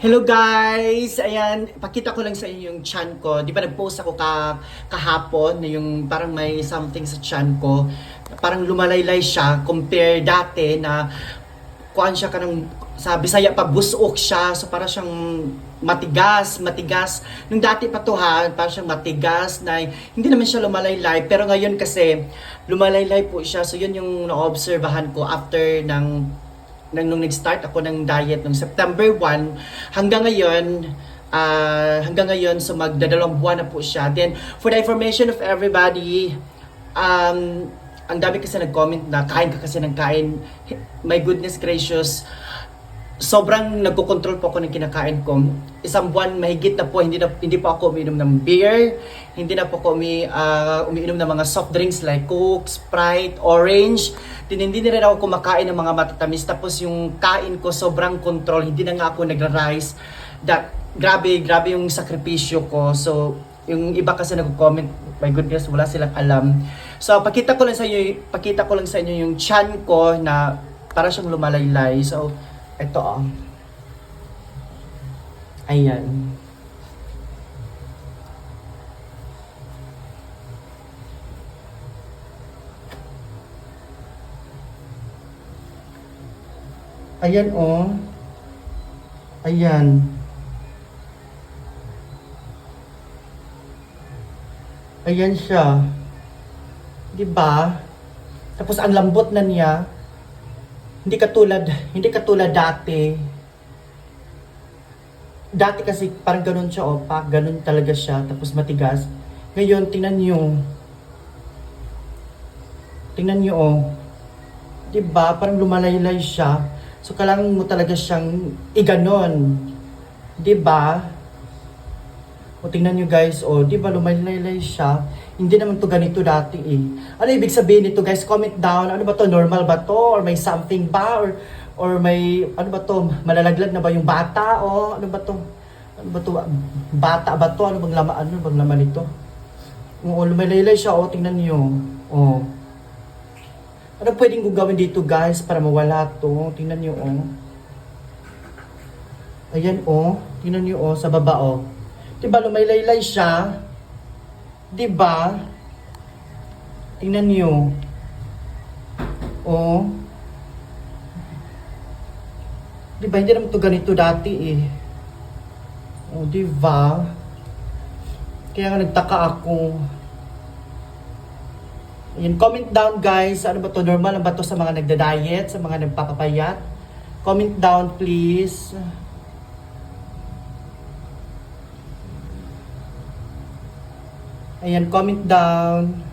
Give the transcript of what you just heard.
Hello guys! Ayan, pakita ko lang sa inyo yung chan ko. Di ba nag-post ako ka, kahapon na yung parang may something sa chan ko. Parang lumalaylay siya compare dati na kuan siya kanang sa Bisaya pa busok siya. So para siyang matigas, matigas. Nung dati pa to ha, parang siyang matigas na hindi naman siya lumalaylay. Pero ngayon kasi lumalaylay po siya. So yun yung na-obserbahan ko after ng nang nung nag-start ako ng diet nung September 1 hanggang ngayon ah, hanggang ngayon so magdadalawang buwan na po siya. Then for the information of everybody um ang dami kasi nag-comment na kain ka kasi ng kain. My goodness gracious sobrang nagko-control po ako ng kinakain ko. Isang buwan mahigit na po hindi na hindi po ako umiinom ng beer, hindi na po ako umi, ah, umiinom ng mga soft drinks like Coke, Sprite, Orange. Din hindi na rin ako kumakain ng mga matatamis tapos yung kain ko sobrang control, hindi na nga ako nagra-rice. That grabe, grabe yung sakripisyo ko. So yung iba kasi nagko-comment, my goodness, wala silang alam. So pakita ko lang sa inyo, pakita ko lang sa inyo yung chan ko na para siyang lumalaylay. So ito oh. Ayan. Ayan oh. Ayan. Ayan siya. 'Di ba? Tapos ang lambot na niya. Hindi katulad, hindi katulad dati. Dati kasi parang ganun siya, opak, ganun talaga siya, tapos matigas. Ngayon, tingnan nyo. Tingnan nyo, oh. Diba? Parang lumalaylay siya. So, kailangan mo talaga siyang iganon. Diba? O tingnan nyo guys, o di ba lumalaylay siya? Hindi naman to ganito dati eh. Ano ibig sabihin nito guys? Comment down. Ano ba to? Normal ba to? Or may something ba? Or, or may, ano ba to? Malalaglag na ba yung bata? O ano ba to? Ano ba to? Bata ba to? Ano bang laman? Ano bang laman nito? Oo, lumalaylay siya. O, tingnan nyo. O. Ano pwedeng gawin dito guys para mawala to? Tingnan nyo, o. Ayan, o. Tingnan nyo, o. Sa baba, o. Diba lumalaylay siya? Diba? Tingnan niyo. Oh. Diba, hindi naman to ganito dati eh. Oh, diba? Kaya nga nagtaka ako. Ayan, comment down guys. Ano ba to? Normal ba to sa mga nagda-diet? Sa mga nagpapapayat? Comment down please. Ayan, comment down.